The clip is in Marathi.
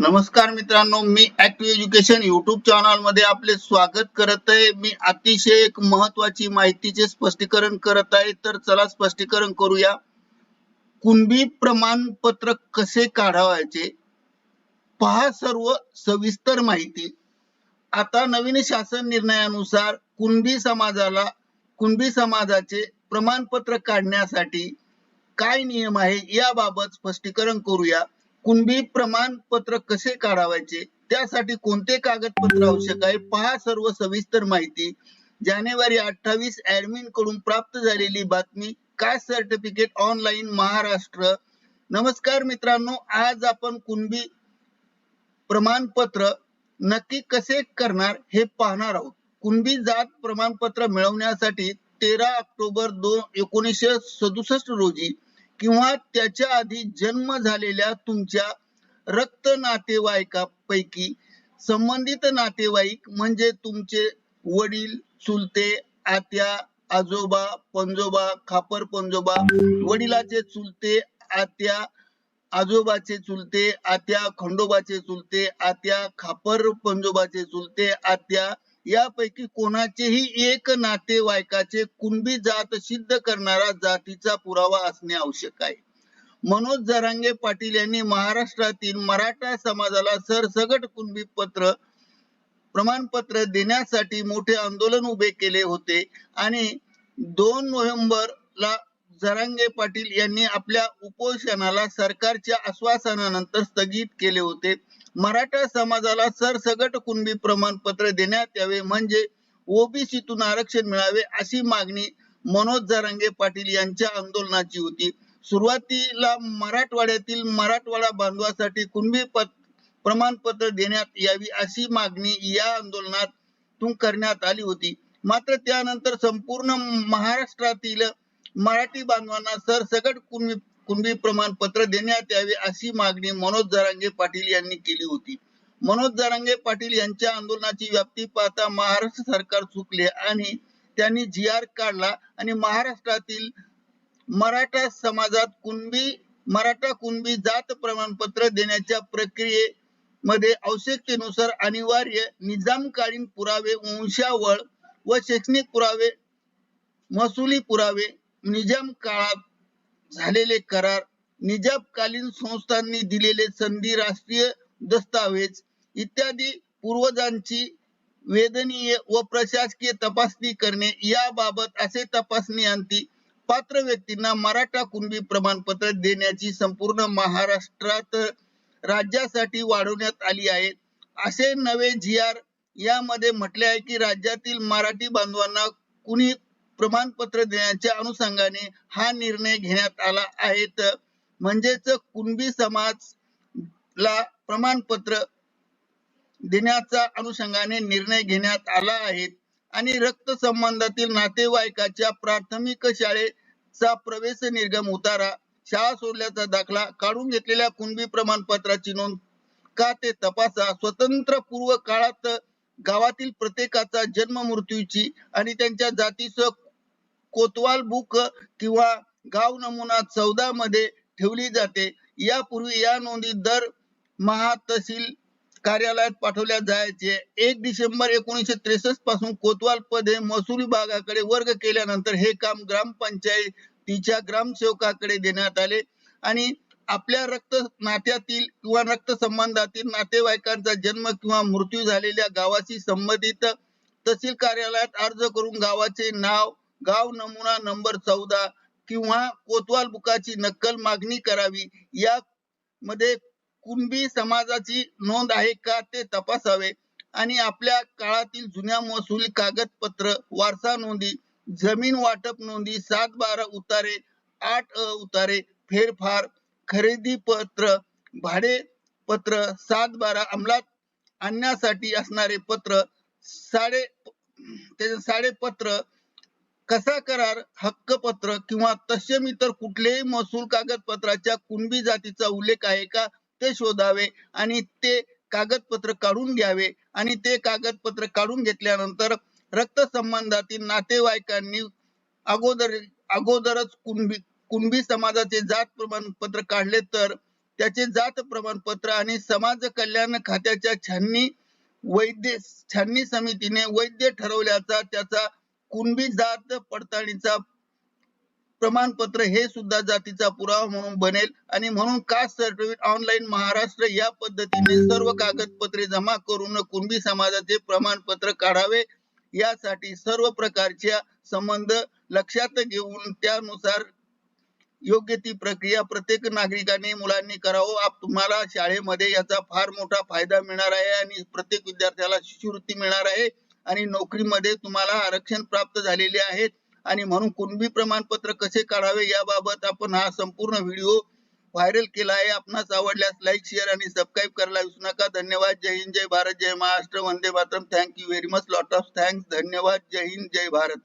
नमस्कार मित्रांनो मी ऍक्टिव्ह एज्युकेशन युट्यूब चॅनलमध्ये आपले स्वागत करत आहे. मी अतिशय एक महत्वाची माहितीचे स्पष्टीकरण करत आहे. तर चला स्पष्टीकरण करूया. कुणबी प्रमाणपत्र कसे काढावायचे पहा सर्व सविस्तर माहिती. आता नवीन शासन निर्णयानुसार कुणबी समाजाला कुणबी समाजाचे प्रमाणपत्र काढण्यासाठी काय नियम आहे याबाबत स्पष्टीकरण करूया. कुणबी प्रमाणपत्र कसे काढावायचे? त्यासाठी कोणते कागदपत्र आवश्यक आहे? पहा सर्व सविस्तर माहिती. जानेवारी अठ्ठावीस ऍडमिनकडून प्राप्त झालेली बातमी कास्ट सर्टिफिकेट ऑनलाईन महाराष्ट्र? नमस्कार मित्रांनो आज आपण कुणबी प्रमाणपत्र नक्की कसे करणार हे पाहणार आहोत. कुणबी जात प्रमाणपत्र मिळवण्यासाठी तेरा ऑक्टोबर दोन एकोणीसशे सदुसष्ट रोजी किंवा त्याच्या आधी जन्म झालेल्या तुमच्या रक्त नातेवाईकापैकी संबंधित नातेवाईक म्हणजे तुमचे वडील चुलते आत्या आजोबा पंजोबा खापर पंजोबा वडिलाचे चुलते आत्या आजोबाचे चुलते आत्या खंडोबाचे चुलते आत्या खापर पंजोबाचे चुलते आत्या यापैकी कोणाचेही एक नातेवाईकाचे कुणबी जात सिद्ध करणारा जातीचा पुरावा असणे आवश्यक आहे. मनोज जरांगे पाटील यांनी महाराष्ट्रातील मराठा समाजाला सरसगट कुणबी पत्र प्रमाणपत्र देण्यासाठी मोठे आंदोलन उभे केले होते आणि दोन नोव्हेंबर ला जरांगे पाटील यांनी आपल्या उपोषणाला सरकारच्या आश्वासनानंतर स्थगित केले होते. मराठा समाजाला सरसगट कुणबी प्रमाणपत्र देण्यात यावे म्हणजे ओबीसीतून आरक्षण मिळावे अशी मागणी मनोज जरांगे पाटील यांच्या आंदोलनाची होती. सुरुवातीला मराठवाड्यातील मराठवाडा बांधवासाठी कुणबी प्रमाणपत्र देण्यात यावी अशी मागणी या आंदोलनातून करण्यात आली होती. मात्र त्यानंतर संपूर्ण महाराष्ट्रातील मराठी बांधवांना सरसगट कुणबी कुणबी प्रमाणपत्र देण्यात यावे अशी मागणी मनोज जरांगे पाटील यांनी केली होती. मनोज जरांगे पाटील यांच्या आंदोलनाची व्याप्ती पाहता महाराष्ट्र सरकार चुकले आणि त्यांनी जी आर काढला आणि महाराष्ट्रातील मराठा समाजात कुणबी मराठा कुणबी जात प्रमाणपत्र देण्याच्या प्रक्रियेमध्ये आवश्यकतेनुसार अनिवार्य निजामकालीन पुरावे वंशावळ व शैक्षणिक पुरावे महसुली पुरावे निजाम काळात झालेले करार. निजामकालीन संस्थांनी दिलेले संधी राष्ट्रीय दस्तावेज इत्यादी पूर्वजांची वेदनीय व प्रशासकीय तपासणी करणे याबाबत असे तपासणी अंती पात्र व्यक्तींना मराठा कुणबी प्रमाणपत्र देण्याची संपूर्ण महाराष्ट्रात राज्यासाठी वाढवण्यात आली आहे. असे नवे जी आर यामध्ये म्हटले आहे की राज्यातील मराठी बांधवांना कुणी प्रमाणपत्र देण्याच्या अनुषंगाने हा निर्णय घेण्यात आला आहे. म्हणजेच कुणबी समाज ला प्रमाणपत्र देण्याच्या अनुषंगाने निर्णय घेण्यात आला आहे. आणि रक्त संबंधातील नातेवाईकाच्या प्राथमिक शाळेचा प्रवेश निर्गम उतारा शाळा सोडल्याचा दाखला काढून घेतलेल्या कुणबी प्रमाणपत्राची नोंद का ते तपासा स्वतंत्र पूर्व काळात गावातील प्रत्येकाचा जन्म मृत्यूची आणि त्यांच्या जातीसह कोतवाल बुक किंवा गाव नमुना चौदा मध्ये ठेवली जाते. यापूर्वी या नोंदी दर महातहसील कार्यालयात पाठवल्या जायचे. एक डिसेंबर एकोणीसशे त्रेसष्टपासून कोतवाल पद हे महसूल विभागाकडे वर्ग केल्यानंतर हे काम ग्रामपंचायतीच्या ग्रामसेवकाकडे देण्यात आले. आणि आपल्या रक्त नात्यातील किंवा रक्त संबंधातील नातेवाईकांचा जन्म किंवा मृत्यू झालेल्या गावाशी संबंधित तहसील कार्यालयात अर्ज करून गावाचे नाव गाव नमुना नंबर चौदा किंवा कोतवाल बुकाची नक्कल मागणी करावी. या मध्ये कुणबी समाजाची नोंद आहे का ते तपासावे. आणि आपल्या काळातील जुन्या महसुली कागदपत्र वारसा नोंदी जमीन वाटप नोंदी सात बारा उतारे आठ अ उतारे फेरफार खरेदी पत्र भाडे पत्र सात बारा अंमलात आणण्यासाठी असणारे पत्र साडे त्याचे साडेपत्र कसा करार? हक्कपत्र किंवा तत्सम इतर कुठलेही महसूल कागदपत्राच्या कुणबी जातीचा उल्लेख आहे का? ते शोधावे आणि ते कागदपत्र काढून घ्यावे आणि ते कागदपत्र काढून घेतल्यानंतर रक्त संबंधातील नातेवाईकांनी अगोदर अगोदरच कुणबी कुणबी समाजाचे जात प्रमाणपत्र काढले तर त्याचे जात प्रमाणपत्र आणि समाज कल्याण खात्याच्या छाननी वैद्य छाननी समितीने वैद्य ठरवल्याचा त्याचा कुणबी जात पडताळणीचा प्रमाणपत्र हे सुद्धा जातीचा पुरावा म्हणून बनेल. आणि म्हणून कास्ट सर्टिफिकेट ऑनलाईन महाराष्ट्र या पद्धतीने सर्व कागदपत्रे जमा करून कुणबी समाजाचे प्रमाणपत्र काढावे. यासाठी सर्व प्रकारच्या संबंध लक्षात घेऊन त्यानुसार योग्य ती प्रक्रिया प्रत्येक नागरिकाने मुलांनी करावं. आप तुम्हाला शाळेमध्ये याचा फार मोठा फायदा मिळणार आहे आणि प्रत्येक विद्यार्थ्याला शिष्यवृत्ती मिळणार आहे. आणि नोकरीमध्ये तुम्हाला आरक्षण प्राप्त झालेले आहेत. आणि म्हणून कुणबी प्रमाणपत्र कसे काढावे याबाबत आपण हा संपूर्ण व्हिडिओ व्हायरल केला आहे. आपणास आवडल्यास लाईक शेअर आणि सबस्क्राईब करायला विसरू नका. धन्यवाद. जय हिंद जय भारत जय Maharashtra. Vande Mataram. Thank you very much lot of thanks धन्यवाद. जय हिंद जय भारत.